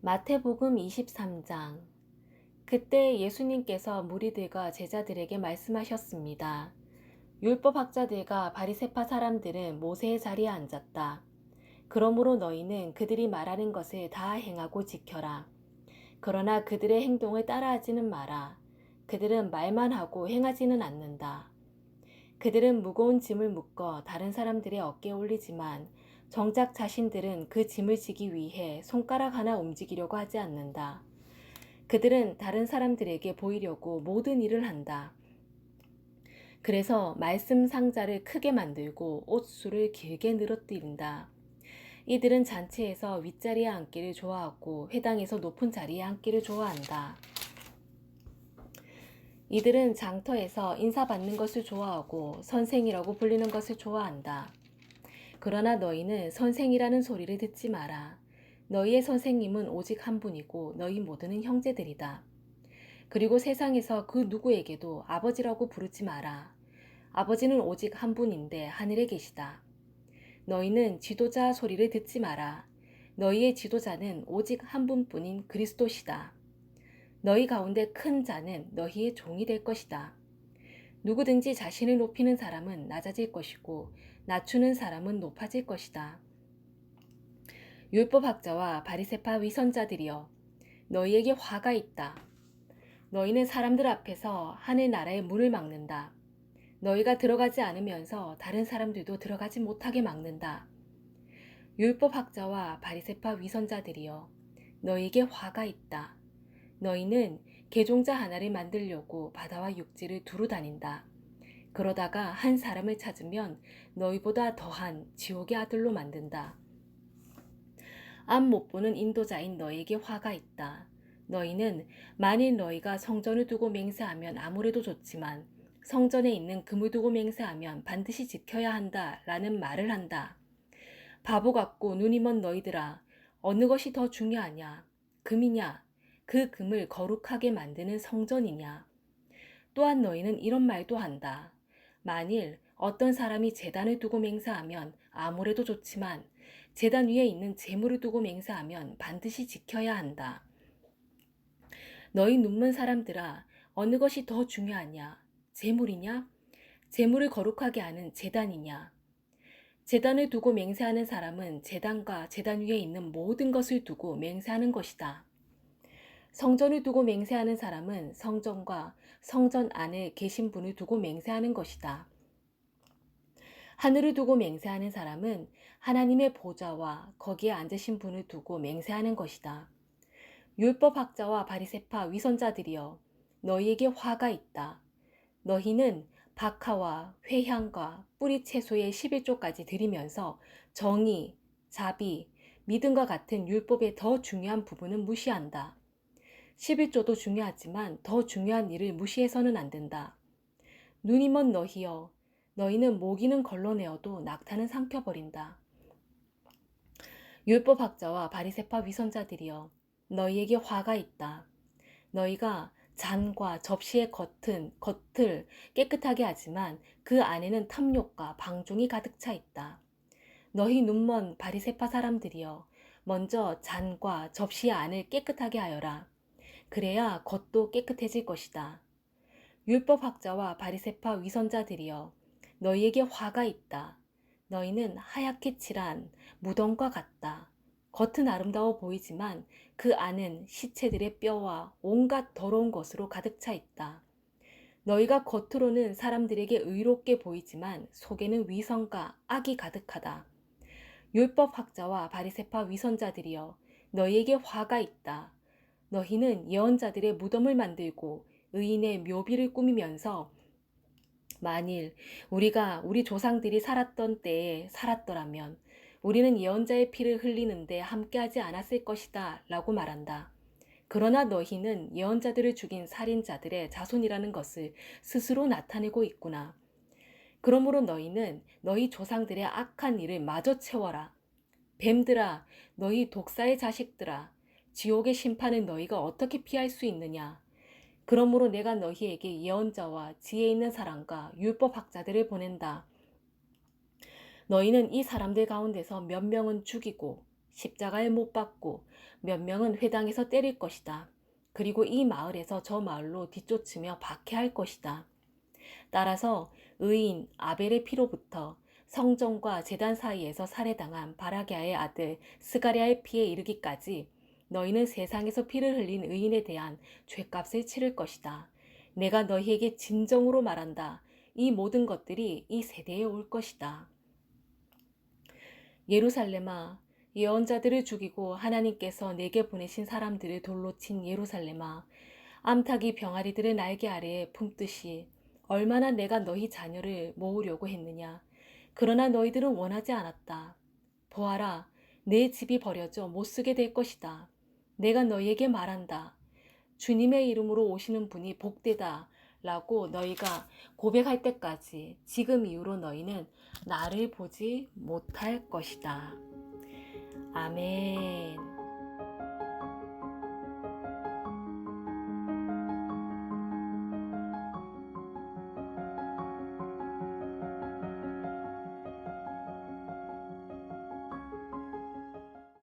마태복음 23장 그때 예수님께서 무리들과 제자들에게 말씀하셨습니다. 율법학자들과 바리새파 사람들은 모세의 자리에 앉았다. 그러므로 너희는 그들이 말하는 것을 다 행하고 지켜라. 그러나 그들의 행동을 따라하지는 마라. 그들은 말만 하고 행하지는 않는다. 그들은 무거운 짐을 묶어 다른 사람들의 어깨에 올리지만 정작 자신들은 그 짐을 지기 위해 손가락 하나 움직이려고 하지 않는다. 그들은 다른 사람들에게 보이려고 모든 일을 한다. 그래서 말씀 상자를 크게 만들고 옷수를 길게 늘어뜨린다. 이들은 잔치에서 윗자리에 앉기를 좋아하고 회당에서 높은 자리에 앉기를 좋아한다. 이들은 장터에서 인사받는 것을 좋아하고 선생이라고 불리는 것을 좋아한다. 그러나 너희는 선생이라는 소리를 듣지 마라. 너희의 선생님은 오직 한 분이고 너희 모두는 형제들이다. 그리고 세상에서 그 누구에게도 아버지라고 부르지 마라. 아버지는 오직 한 분인데 하늘에 계시다. 너희는 지도자 소리를 듣지 마라. 너희의 지도자는 오직 한 분뿐인 그리스도시다. 너희 가운데 큰 자는 너희의 종이 될 것이다. 누구든지 자신을 높이는 사람은 낮아질 것이고 낮추는 사람은 높아질 것이다. 율법학자와 바리새파 위선자들이여 너희에게 화가 있다. 너희는 사람들 앞에서 하늘 나라의 문을 막는다. 너희가 들어가지 않으면서 다른 사람들도 들어가지 못하게 막는다. 율법학자와 바리새파 위선자들이여 너희에게 화가 있다. 너희는 개종자 하나를 만들려고 바다와 육지를 두루 다닌다. 그러다가 한 사람을 찾으면 너희보다 더한 지옥의 아들로 만든다. 앞 못 보는 인도자인 너희에게 화가 있다. 너희는 만일 너희가 성전을 두고 맹세하면 아무래도 좋지만 성전에 있는 금을 두고 맹세하면 반드시 지켜야 한다 라는 말을 한다. 바보 같고 눈이 먼 너희들아 어느 것이 더 중요하냐 금이냐 그 금을 거룩하게 만드는 성전이냐 또한 너희는 이런 말도 한다. 만일 어떤 사람이 재단을 두고 맹세하면 아무래도 좋지만 재단 위에 있는 재물을 두고 맹세하면 반드시 지켜야 한다. 너희 눈먼 사람들아 어느 것이 더 중요하냐? 재물이냐? 재물을 거룩하게 하는 재단이냐? 재단을 두고 맹세하는 사람은 재단과 재단 위에 있는 모든 것을 두고 맹세하는 것이다. 성전을 두고 맹세하는 사람은 성전과 성전 안에 계신 분을 두고 맹세하는 것이다. 하늘을 두고 맹세하는 사람은 하나님의 보좌와 거기에 앉으신 분을 두고 맹세하는 것이다. 율법학자와 바리새파 위선자들이여 너희에게 화가 있다. 너희는 박하와 회향과 뿌리 채소의 11조까지 드리면서 정의, 자비, 믿음과 같은 율법의 더 중요한 부분은 무시한다. 11조도 중요하지만 더 중요한 일을 무시해서는 안 된다. 눈이 먼 너희여, 너희는 모기는 걸러내어도 낙타는 삼켜버린다. 율법학자와 바리새파 위선자들이여, 너희에게 화가 있다. 너희가 잔과 접시의 겉은 겉을 깨끗하게 하지만 그 안에는 탐욕과 방종이 가득 차 있다. 너희 눈먼 바리새파 사람들이여 먼저 잔과 접시의 안을 깨끗하게 하여라. 그래야 겉도 깨끗해질 것이다. 율법학자와 바리새파 위선자들이여 너희에게 화가 있다. 너희는 하얗게 칠한 무덤과 같다. 겉은 아름다워 보이지만 그 안은 시체들의 뼈와 온갖 더러운 것으로 가득 차 있다. 너희가 겉으로는 사람들에게 의롭게 보이지만 속에는 위선과 악이 가득하다. 율법학자와 바리새파 위선자들이여 너희에게 화가 있다. 너희는 예언자들의 무덤을 만들고 의인의 묘비를 꾸미면서 만일 우리가 우리 조상들이 살았던 때에 살았더라면 우리는 예언자의 피를 흘리는데 함께하지 않았을 것이다 라고 말한다. 그러나 너희는 예언자들을 죽인 살인자들의 자손이라는 것을 스스로 나타내고 있구나. 그러므로 너희는 너희 조상들의 악한 일을 마저 채워라. 뱀들아, 너희 독사의 자식들아, 지옥의 심판을 너희가 어떻게 피할 수 있느냐? 그러므로 내가 너희에게 예언자와 지혜 있는 사람과 율법학자들을 보낸다. 너희는 이 사람들 가운데서 몇 명은 죽이고 십자가에 못 박고 몇 명은 회당에서 때릴 것이다. 그리고 이 마을에서 저 마을로 뒤쫓으며 박해할 것이다. 따라서 의인 아벨의 피로부터 성전과 제단 사이에서 살해당한 바라게아의 아들 스가랴의 피에 이르기까지 너희는 세상에서 피를 흘린 의인에 대한 죄값을 치를 것이다. 내가 너희에게 진정으로 말한다. 이 모든 것들이 이 세대에 올 것이다. 예루살렘아, 예언자들을 죽이고 하나님께서 내게 보내신 사람들을 돌로 친 예루살렘아, 암탉이 병아리들의 날개 아래에 품듯이 얼마나 내가 너희 자녀를 모으려고 했느냐. 그러나 너희들은 원하지 않았다. 보아라, 내 집이 버려져 못 쓰게 될 것이다. 내가 너희에게 말한다. 주님의 이름으로 오시는 분이 복되다. 라고 너희가 고백할 때까지 지금 이후로 너희는 나를 보지 못할 것이다. 아멘.